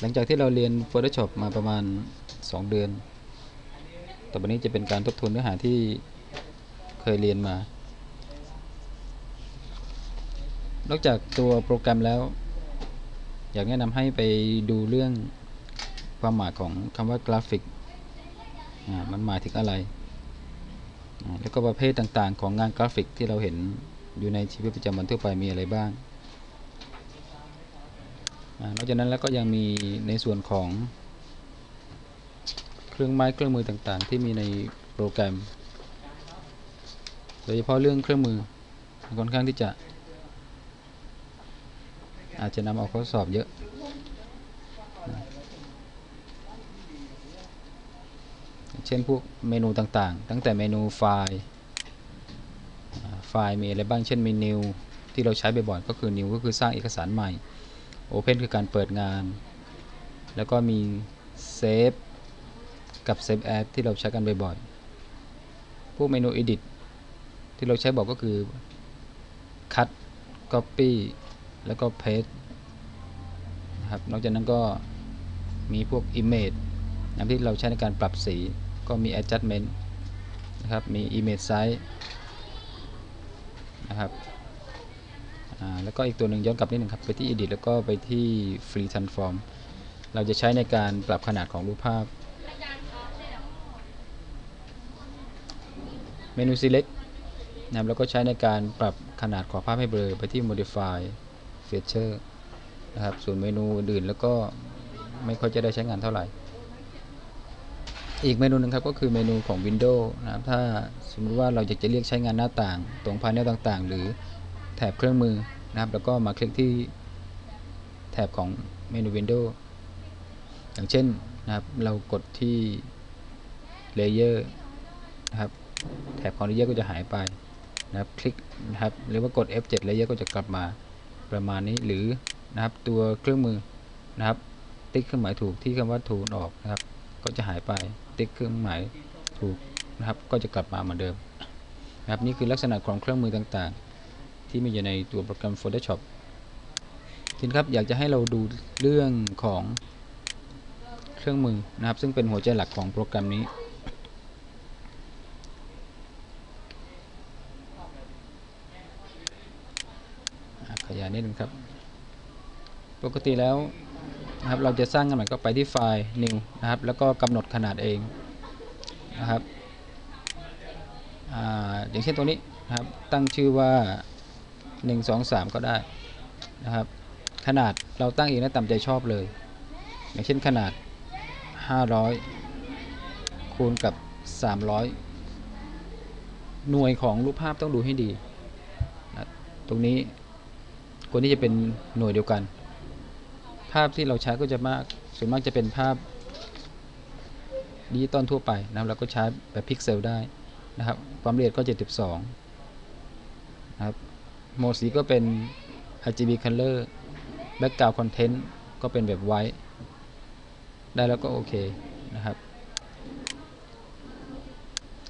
หลังจากที่เราเรียน Photoshop มาประมาณ 2 เดือน ต่อไปนี้จะเป็นการทบทวนเนื้อหาที่เคยเรียนมา นอกจากตัวโปรแกรมแล้ว อยากแนะนำให้ไปดูเรื่องความหมายของคำว่ากราฟิก มันหมายถึงอะไร แล้วก็ประเภทต่างๆ ของงานกราฟิกที่เราเห็นอยู่ในชีวิตประจำวันทั่วไปมีอะไรบ้าง นอกจากนั้นแล้วก็ยังมีในส่วนของเครื่องไม้เครื่องมือต่างๆ ที่มีในโปรแกรม โดยเฉพาะเรื่องเครื่องมือค่อนข้างที่จะอาจจะนำเอาข้อสอบเยอะ เช่นพวกเมนูต่างๆ ตั้งแต่เมนูไฟล์ ไฟล์มีอะไรบ้าง เช่นเมี new ที่เราใช้บ่อยๆ ก็คือ new ก็คือสร้างเอกสารใหม่ Open คือการเปิดงาน แล้วก็มี Save กับ Save As ที่เราใช้กันบ่อยๆ พวกเมนู Edit ที่เราใช้บอกก็คือ Cut Copy แล้วก็ Paste นะครับ นอกจากนั้นก็มีพวก Image นะที่เราใช้ในการปรับสี ก็มี Adjustment นะครับ มี Image Size นะครับ แล้วก็อีกตัวหนึ่งย้อนกลับนิดหนึ่งครับ ไปที่ Edit แล้วก็ไปที่ Free Transform เราจะใช้ในการปรับขนาดของรูปภาพ เมนู Select นะครับแล้วก็ใช้ในการปรับขนาดขอบภาพให้เบลอไปที่ Modify Feature นะครับ ส่วนเมนูอื่นแล้วก็ไม่ค่อยจะได้ใช้งานเท่าไหร่ อีกเมนูหนึ่งครับก็คือเมนูของ Windows นะครับ ถ้าสมมติว่าเราอยากจะเรียกใช้งานหน้าต่าง ตรงพาเนลต่างๆ หรือ แถบเครื่องมือนะครับ แล้วก็มาคลิกที่แถบของเมนู Windows อย่างเช่นนะครับ เรากดที่ Layer นะครับ แถบของ Layer ก็จะหายไปนะครับ คลิกนะครับ หรือว่ากด F7 Layer ก็จะกลับมาประมาณนี้ หรือนะครับ ตัวเครื่องมือนะครับ ติ๊กเครื่องหมายถูกที่คำว่าถูกออกนะครับ ก็จะหายไป ติ๊กเครื่องหมายถูกนะครับ ก็จะกลับมาเหมือนเดิมนะครับ นี่คือลักษณะของเครื่องมือต่างๆ ที่มีอยู่ในตัวโปรแกรม Photoshop ทีนี้ครับอยากจะให้เราดูเรื่องของเครื่องมือนะครับ ซึ่งเป็นหัวใจหลักของโปรแกรมนี้ ขยายนิดนึงครับ ปกติแล้วนะครับเราจะสร้างกันใหม่ก็ไปที่ไฟล์ new นะครับ แล้วก็กำหนดขนาดเองนะครับออย่างเช่นตัวนี้นะครับตั้งชื่อว่า 1 2 3 ก็ได้นะครับ ขนาดเราตั้งเองนะตามใจชอบเลย อย่างเช่นขนาด 500 คูณกับ 300 หน่วยของรูปภาพต้องดูให้ดีนะตรงนี้ควรที่จะเป็นหน่วยเดียวกัน ภาพที่เราใช้ก็จะมากส่วนมากจะเป็นภาพดิจิตอลทั่วไปนะครับเราก็ใช้แบบพิกเซลได้นะครับ ความละเอียดก็ 72 นะครับ โหมดสีก็เป็น RGB color background content ก็เป็นแบบไว้ ได้แล้วก็โอเคนะครับ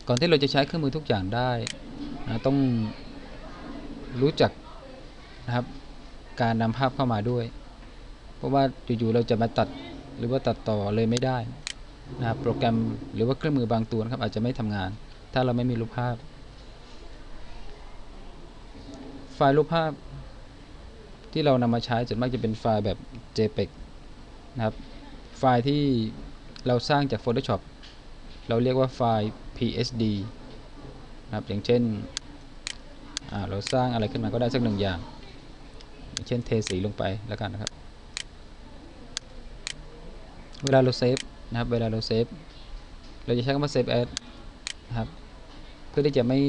ก่อนที่เราจะใช้เครื่องมือทุกอย่างได้นะต้องรู้จักนะครับ การนำภาพเข้ามาด้วย เพราะว่าอยู่ๆเราจะมาตัดหรือว่าตัดต่อเลยไม่ได้นะครับโปรแกรมหรือว่าเครื่องมือบางตัวนะครับอาจจะไม่ทำงาน ถ้าเราไม่มีรูปภาพ ไฟล์รูปภาพที่เรานำมาใช้ส่วนมากจะเป็นไฟล์แบบ JPEG นะครับ ไฟล์ที่เราสร้างจาก Photoshop เราเรียกว่าไฟล์ PSD นะครับ อย่างเช่น เราสร้างอะไรขึ้นมาก็ได้สักหนึ่งอย่าง อย่างเช่นเทสีลงไปแล้วกันนะครับ เวลาเราเซฟนะครับ เวลาเราเซฟ เราจะใช้คำว่า save as นะครับ เพื่อที่จะไม่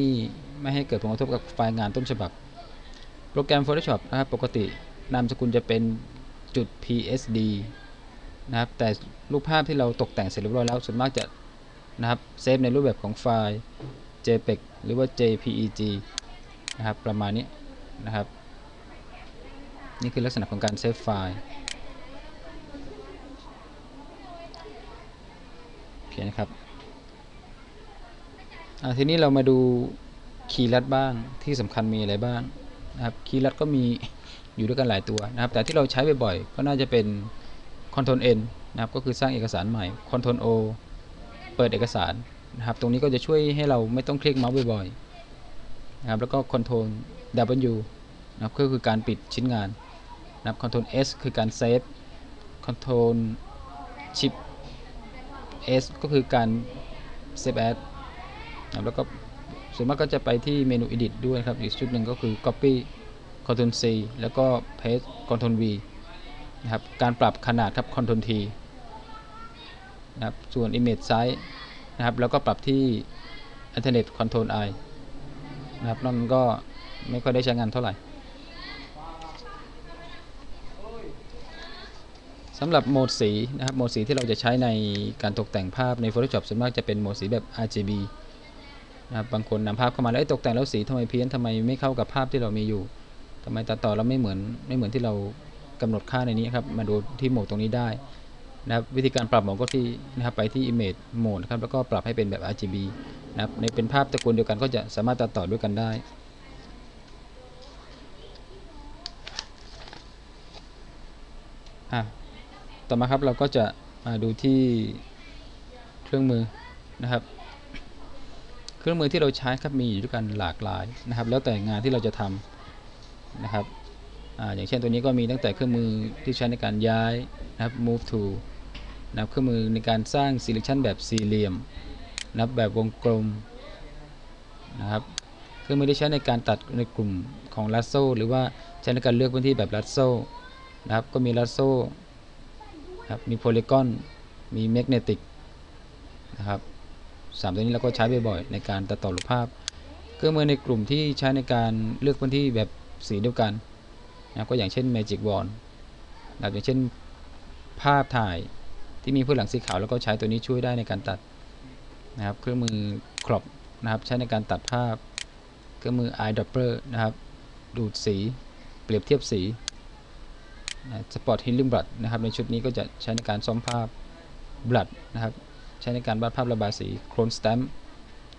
ไม่ให้เกิดผลกระทบกับไฟล์งานต้นฉบับ โปรแกรม Photoshop นะครับปกตินามสกุลจะเป็นจุด PSD นะครับแต่รูปภาพที่เราตกแต่งเสร็จเรียบร้อยแล้วส่วนมากจะนะครับเซฟในรูปแบบของไฟล์ JPEG หรือว่า JPEG นะครับประมาณนี้นะครับ นี่คือลักษณะของการเซฟไฟล์โอเคนะครับทีนี้เรามาดูคีย์ลัดบ้างที่สำคัญมีอะไรบ้าง นะครับคีย์ลัดก็มีอยู่ด้วยกันหลายตัวนะครับ แต่ที่เราใช้บ่อยๆก็น่าจะเป็น Ctrl N นะครับก็คือสร้างเอกสารใหม่ Ctrl O เปิดเอกสารนะครับ ตรงนี้ก็จะช่วยให้เราไม่ต้องคลิกเมาส์บ่อยๆนะครับแล้วก็ Ctrl W นะครับก็คือการปิดชิ้นงานนะครับ Ctrl S คือการเซฟ Ctrl Shift S ก็คือการ Save As นะครับแล้วก็ ส่วนมากก็จะไปที่เมนู Edit ด้วยครับ อีกชุดหนึ่งก็คือ Copy Ctrl C แล้วก็ Paste Ctrl V นะครับ การปรับขนาดครับ Ctrl T นะครับ ส่วน Image Size นะครับ แล้วก็ปรับที่ Internet Ctrl I นะครับนั่นก็ไม่ค่อยได้ใช้งานเท่าไหร่สำหรับโหมดสีนะครับ โหมดสีที่เราจะใช้ในการตกแต่งภาพใน Photoshop ส่วนมากจะเป็นโหมดสีแบบ RGB นะบางคนนำภาพเข้ามาแล้วตกแต่งแล้วสีทำไมเพี้ยนทำไมไม่เข้ากับภาพที่เรามีอยู่ทำไมตัดต่อแล้วไม่เหมือนไม่เหมือนที่เรากำหนดค่าในนี้ครับมาดูที่โหมดตรงนี้ได้นะครับวิธีการปรับโหมดก็ที่นะครับไปที่ Image Mode ครับแล้วก็ปรับให้เป็นแบบ RGB นะครับในเป็นภาพตระกูลเดียวกันก็จะสามารถตัดต่อด้วยกันได้อะต่อมาครับเราก็จะมาดูที่เครื่องมือนะครับ รื่องมือที่เราใช้ครับมีอยู่ด้วยกันหลากหลายนะครับ แล้วแต่งานที่เราจะทำนะครับออย่างเช่นตัวนี้ก็มีตั้งแต่เครื่องมือที่ใช้ในการย้ายนะครับ move to นะครับเครื่องมือในการสร้าง selection แบบสี่เหลี่ยมนะครับแบบวงกลมนะครับเครื่องมือที่ใช้ในการตัดในกลุ่มของ lasso หรือว่าใช้ในการเลือกพื้นที่แบบ lasso นะครับก็มี lasso ครับมีโพลีกอนมีแมกเนติกนะครับ สามตัวนี้เราก็ใช้บ่อยๆในการตัดต่อรูปภาพเครื่องมือในกลุ่มที่ใช้ในการเลือกพื้นที่แบบสีเดียวกันนะก็อย่างเช่น Magic Wand นะอย่างเช่นภาพถ่ายที่มีพื้นหลังสีขาวแล้วก็ใช้ตัวนี้ช่วยได้ในการตัดนะครับเครื่องมือครอบนะครับใช้ในการตัดภาพเครื่องมือ Eye Dropper นะครับดูดสีเปรียบเทียบสีสปอร์ตฮิลลิ่งบลัดนะครับในชุดนี้ก็จะใช้ในการซ้อมภาพบลัดนะครับ ใช้ในการวาดภาพระบายสีโคลนสแตมป์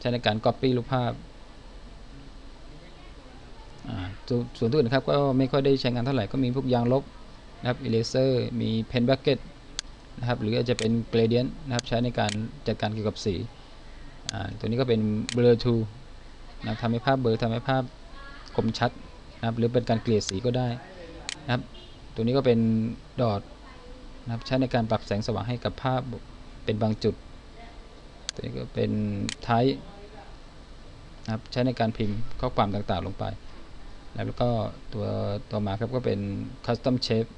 ใช้ในการก๊อปปี้รูปภาพส่วนตัวอื่นครับก็ไม่ค่อยได้ใช้งานเท่าไหร่ก็มีพวกยางลบนะครับอิเลเซอร์มีเพนแบ็กเก็ตนะครับหรืออาจจะเป็นเกรเดียนนะครับใช้ในการจัดการเกี่ยวกับสีตัวนี้ก็เป็นเบลอทูนะครับทำให้ภาพเบลอทำให้ภาพคมชัดนะครับหรือเป็นการเกลี่ยสีก็ได้นะครับตัวนี้ก็เป็นดอทนะครับใช้ในการปรับแสงสว่างให้กับภาพเป็นบางจุด ตัวนี้ก็เป็นไทป์นะครับใช้ในการพิมพ์ข้อความต่างๆลงไป แล้วก็ตัวต่อมาครับก็เป็น custom shape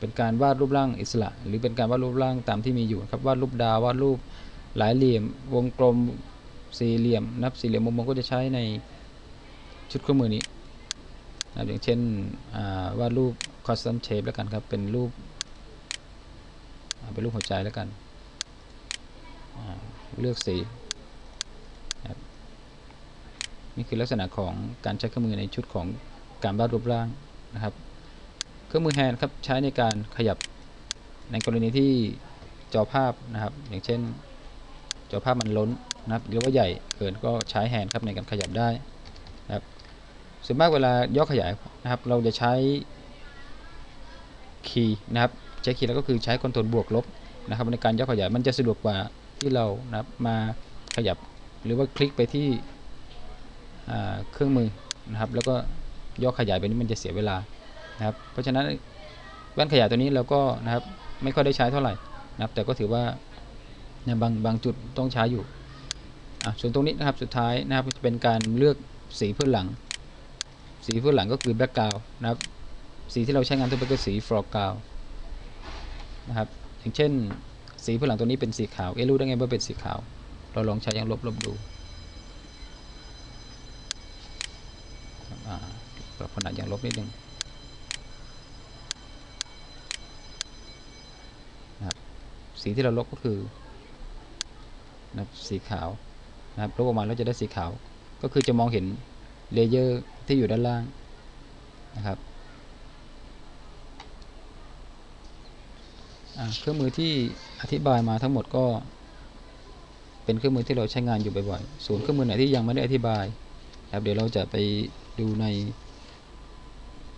เป็นการวาดรูปร่างอิสระ หรือเป็นการวาดรูปร่างตามที่มีอยู่ครับวาดรูปดาววาดรูปหลายเหลี่ยม วงกลมสี่เหลี่ยมนับสี่เหลี่ยมมุมมนก็จะใช้ในชุดเครื่องมือนี้นะอย่างเช่นวาดรูป custom shape แล้วกันครับเป็นรูปเป็นรูปหัวใจแล้วกัน เลือกสีนี่คือลักษณะของการใช้เครื่องมือในชุดของการวาดรูปร่างนะครับเครื่องมือแฮนด์ครับใช้ในการขยับในกรณีที่จอภาพนะครับ อย่างเช่น จอภาพมันล้นนะครับหรือว่าใหญ่เกินก็ใช้แฮนด์ครับในการขยับได้นะครับส่วนมากเวลาย่อขยายนะครับ เราจะใช้คีย์นะครับใช้คีย์แล้วก็คือใช้คอนโทรลบวกลบนะครับในการย่อขยายมันจะสะดวกกว่า ที่เรานะมาขยับหรือว่าคลิกไปที่เครื่องมือนะครับ แล้วก็ย่อขยายไปนี้มันจะเสียเวลานะครับ เพราะฉะนั้นแว่นขยายตัวนี้เราก็นะครับไม่ค่อยได้ใช้เท่าไหร่นะครับ แต่ก็ถือว่าในบางบางจุดต้องใช้อยู่ส่วนตรงนี้นะครับสุดท้ายนะครับจะเป็นการเลือกสีพื้นหลัง สีพื้นหลังก็คือแบ็กกราวนะครับ สีที่เราใช้งานทั่วไปก็สีฟลอร์กราวนะครับอย่างเช่น สีพื้นหลังตัวนี้เป็นสีขาว เอ๊รู้ได้ไงว่าเป็นสีขาว เราลองใช้ยางลบลบดูปรับขนาดยางลบนิดนึงนะครับสีที่เราลบก็คือนะสีขาวนะครับลบออกมาแล้วจะได้สีขาว ก็คือจะมองเห็นเลเยอร์ที่อยู่ด้านล่างนะครับ เครื่องมือที่อธิบายมาทั้งหมดก็ เป็นเครื่องมือที่เราใช้งานอยู่บ่อยๆ ส่วนเครื่องมือไหนที่ยังไม่ได้อธิบายครับเดี๋ยวเราจะไปดูใน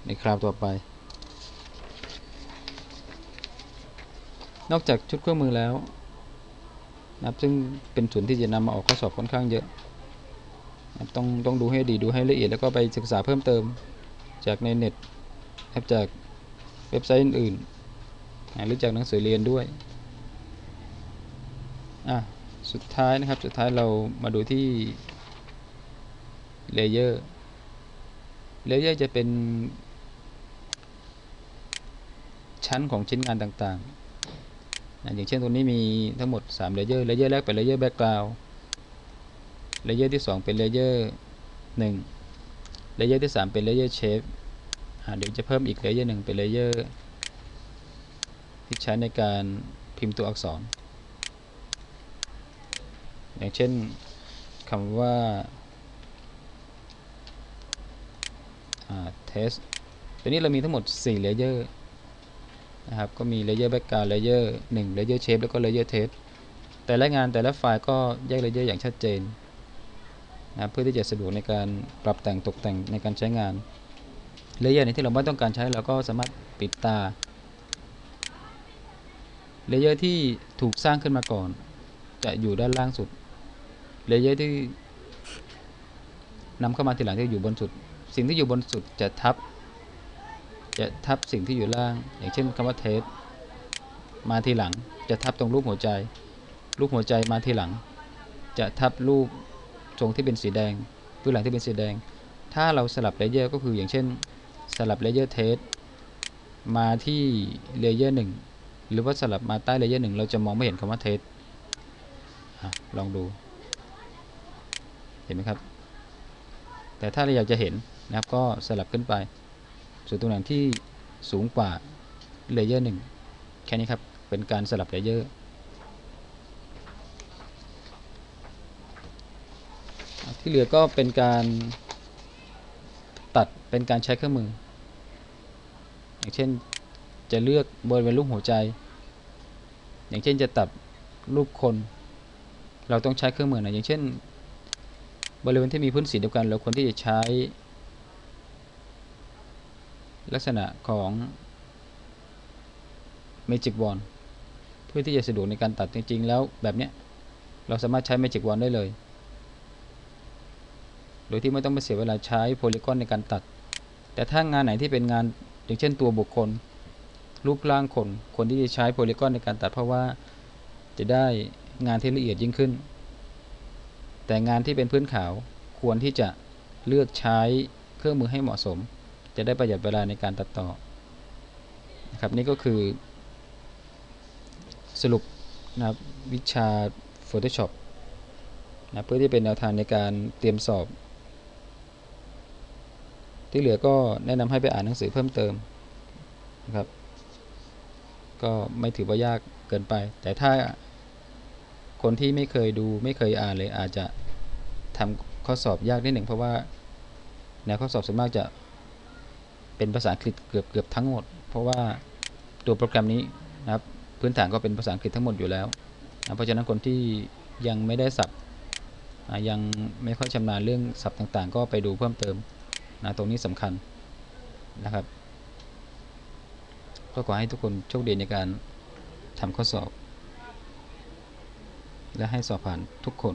ในคราวต่อไป นอกจากชุดเครื่องมือแล้วนะครับซึ่งเป็นส่วนที่จะนำมาออกข้อสอบค่อนข้างเยอะนะต้องต้องดูให้ดีดูให้ละเอียดแล้วก็ไปศึกษาเพิ่มเติมจากในเน็ตจากเว็บไซต์อื่น รือจากหนังสือเรียนด้วยอะสุดท้ายนะครับ สุดท้ายเรามาดูที่เลเยอร์เลเยอร์จะเป็น ชั้นของชิ้นงานต่างๆนะอย่างเช่นตรงนี้มีทั้งหมด3เลเยอร์เลเยอร์แรกเป็นเลเยอร์แบ็กกราวด์เลเยอร์ที่ 2 เป็นเลเยอร์1เลเยอร์ที่ 3 เป็นเลเยอร์เชฟเดี๋ยวจะเพิ่มอีกเลเยอร์หนึ่งเป็นเลเยอร์ ที่ใช้ในการพิมพ์ตัวอักษร อย่างเช่นคำว่า test ตัวนี้เรามีทั้งหมด 4 เลเยอร์นะครับ ก็มีเลเยอร์แบ็กกราวด์เลเยอร์1เลเยอร์เชฟแล้วก็เลเยอร์เทสแต่ละงานแต่ละไฟล์ก็แยกเลเยอร์อย่างชัดเจนนะเพื่อที่จะสะดวกในการปรับแต่งตกแต่งในการใช้งานเลเยอร์ไหนที่เราไม่ต้องการใช้เราก็สามารถปิดตา เลเยอร์ที่ถูกสร้างขึ้นมาก่อน จะอยู่ด้านล่างสุด เลเยอร์ที่นำเข้ามาทีหลังจะอยู่บนสุด สิ่งที่อยู่บนสุดจะทับ จะทับสิ่งที่อยู่ล่าง อย่างเช่นคำว่าเทสมาทีหลัง จะทับตรงรูปหัวใจ รูปหัวใจมาทีหลัง จะทับรูปทรงที่เป็นสีแดงพื้นหลังที่เป็นสีแดง ถ้าเราสลับเลเยอร์ก็คืออย่างเช่น สลับเลเยอร์เทสมาที่เลเยอร์หนึ่ง หรือว่าสลับมาใต้เลเยอร์หนึ่งเราจะมองไม่เห็นคำว่าเทสลองดู เห็นไหมครับ แต่ถ้าเราอยากจะเห็นนะครับก็สลับขึ้นไปส่วนตำแหน่งที่สูงกว่าเลเยอร์หนึ่งแค่นี้ครับ เป็นการสลับเลเยอร์ที่เหลือก็เป็นการตัดเป็นการใช้เครื่องมือ อย่างเช่น จะเลือกบริเวณรูปหัวใจ อย่างเช่นจะตัดรูปคน เราต้องใช้เครื่องมือนะอย่างเช่น บริเวณที่มีพื้นสีเดียวกัน เราควรที่จะใช้ ลักษณะของ Magic Wand เพื่อที่จะสะดวกในการตัดจริงๆ แล้วแบบเนี้ยเราสามารถใช้ Magic Wand ได้เลย โดยที่ไม่ต้องไปเสียเวลาใช้โพลีกอนในการตัด แต่ถ้างานไหนที่เป็นงานอย่างเช่นตัวบุคคล รูปร่างคนคนที่จะใช้โพลีกอนในการตัดเพราะว่าจะได้งานที่ละเอียดยิ่งขึ้น แต่งานที่เป็นพื้นขาวควรที่จะเลือกใช้เครื่องมือให้เหมาะสม จะได้ประหยัดเวลาในการตัดต่อนะครับนี่ก็คือ สรุปนะครับวิชา Photoshop นะเพื่อที่เป็นแนวทางในการเตรียมสอบ ที่เหลือก็แนะนำให้ไปอ่านหนังสือเพิ่มเติมนะครับ ก็ไม่ถือว่ายากเกินไป แต่ถ้าคนที่ไม่เคยดูไม่เคยอ่านเลยอาจจะทำข้อสอบยากนิดหนึ่งเพราะว่าแนวข้อสอบส่วนมากจะเป็นภาษาอังกฤษเกือบเกือบทั้งหมด เพราะว่าตัวโปรแกรมนี้นะครับพื้นฐานก็เป็นภาษาอังกฤษทั้งหมดอยู่แล้วนะเพราะฉะนั้นคนที่ยังไม่ได้ศัพท์ยังไม่ค่อยชำนาญเรื่องศัพท์ต่างๆ ก็ไปดูเพิ่มเติมนะตรงนี้สำคัญนะครับ ก็ขอให้ทุกคนโชคดีในการทำข้อสอบ และให้สอบผ่านทุกคน